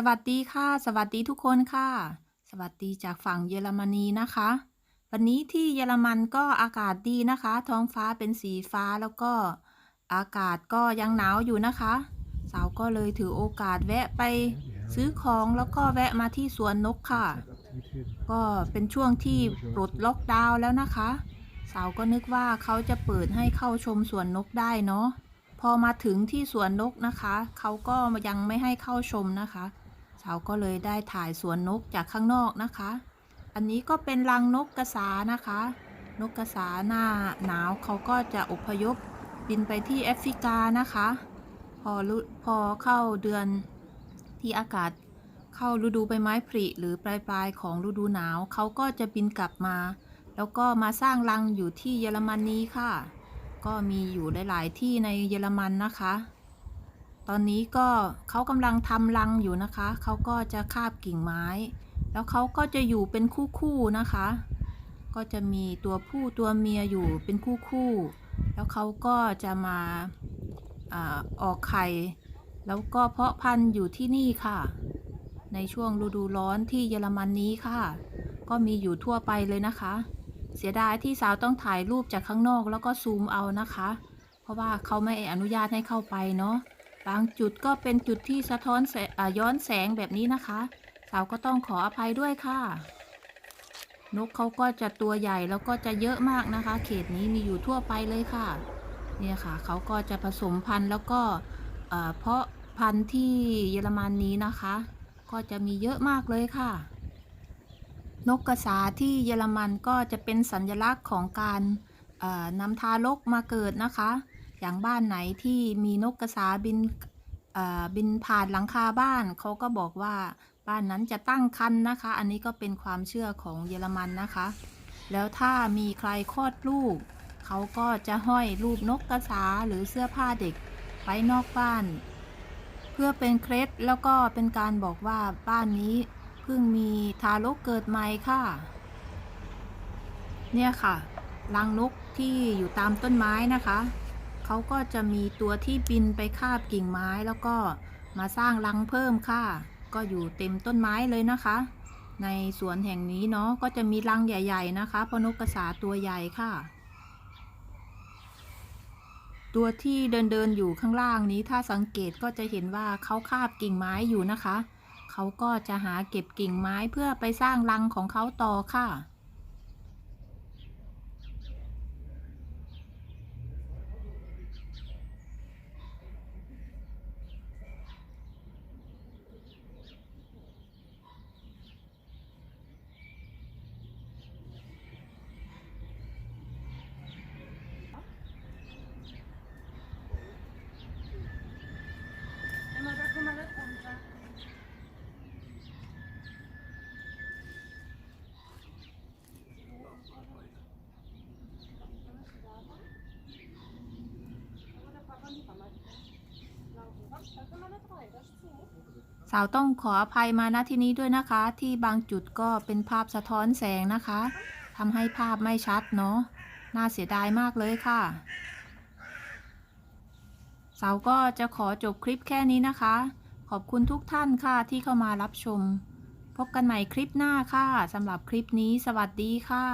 สวัสดีค่ะ สวัสดีทุกคนค่ะ สวัสดีจากฝั่งเยอรมนีนะคะ วันนี้ที่เยอรมันก็อากาศดีนะคะ ท้องฟ้าเป็นสีฟ้าแล้วก็อากาศก็ยังหนาวอยู่นะคะ สาวก็เลยถือโอกาสแวะไปซื้อของแล้วก็แวะมาที่สวนนกค่ะ ก็เป็นช่วงที่ปลดล็อกดาวน์แล้วนะคะ สาวก็นึกว่าเขาจะเปิดให้เข้าชมสวนนกได้เนาะพอมาถึงที่สวนนกนะคะ เขาก็ยังไม่ให้เข้าชมนะคะ สาวก็เลยได้ถ่ายสวนนกจากข้างนอกนะคะ อันนี้ก็เป็นรังนกกระสานะคะ นกกระสาหน้าหนาวเขาก็จะอพยพบินไปที่แอฟริกานะคะ พอรุพอเข้าเดือนที่อากาศเข้าฤดูใบไม้ผลิหรือปลายปลายของฤดูหนาวเขาก็จะบินกลับมา แล้วก็มาสร้างรังอยู่ที่เยอรมนีค่ะ ก็มีอยู่หลาย ๆ ที่ในเยอรมันนะคะ ตอนนี้ก็เขากำลังทำรังอยู่นะคะ เขาก็จะคาบกิ่งไม้ แล้วเขาก็จะอยู่เป็นคู่ๆนะคะ ก็จะมีตัวผู้ตัวเมียอยู่เป็นคู่ๆ แล้วเขาก็จะมาอาออกไข่ แล้วก็เพาะพันธุ์อยู่ที่นี่ค่ะ ในช่วงฤดูร้อนที่เยอรมันนี้ค่ะ ก็มีอยู่ทั่วไปเลยนะคะ เสียดายที่สาวต้องถ่ายรูปจากข้างนอกแล้วก็ซูมเอานะคะ เพราะว่าเขาไม่อนุญาตให้เข้าไปเนาะ บางจุดก็เป็นจุดที่สะท้อนแสอ่าย้อนแสงแบบนี้นะคะ สาวก็ต้องขออภัยด้วยค่ะ นกเขาก็จะตัวใหญ่แล้วก็จะเยอะมากนะคะ เขตนี้มีอยู่ทั่วไปเลยค่ะ เนี่ยค่ะเขาก็จะผสมพันธุ์แล้วก็เอ่อเพาะพันธุ์ที่เยอรมันนี้นะคะ ก็จะมีเยอะมากเลยค่ะ นกกระสาที่เยอรมันก็จะเป็นสัญลักษณ์ของการนำทารกมาเกิดนะคะ อย่างบ้านไหนที่มีนกกระสาบินอ่อบินผ่านหลังคาบ้านเขาก็บอกว่าบ้านนั้นจะตั้งครรภ์นะคะ อันนี้ก็เป็นความเชื่อของเยอรมันนะคะ แล้วถ้ามีใครคลอดลูกเขาก็จะห้อยรูปนกกระสาหรือเสื้อผ้าเด็กไว้นอกบ้าน เพื่อเป็นเคล็ดแล้วก็เป็นการบอกว่าบ้านนี้เพิ่งมีทารกเกิดใหม่ค่ะ เนี่ยค่ะรังนกที่อยู่ตามต้นไม้นะคะ เขาก็จะมีตัวที่บินไปคาบกิ่งไม้แล้วก็มาสร้างรังเพิ่มค่ะ ก็อยู่เต็มต้นไม้เลยนะคะ ในสวนแห่งนี้เนาะก็จะมีรังใหญ่ ๆ นะคะพนกกระสาตัวใหญ่ค่ะ ตัวที่เดินเดินๆอยู่ข้างล่างนี้ถ้าสังเกตก็จะเห็นว่าเขาคาบกิ่งไม้อยู่นะคะ เขาก็จะหาเก็บกิ่งไม้เพื่อไปสร้างรังของเขาต่อค่ะ สาวต้องขออภัยมาณที่นี้ด้วยนะคะ ที่บางจุดก็เป็นภาพสะท้อนแสงนะคะทำให้ภาพไม่ชัดเนาะน่าเสียดายมากเลยค่ะ สาวก็จะขอจบคลิปแค่นี้นะคะ ขอบคุณทุกท่านค่ะที่เข้ามารับชม พบกันใหม่คลิปหน้าค่ะสำหรับคลิปนี้สวัสดีค่ะ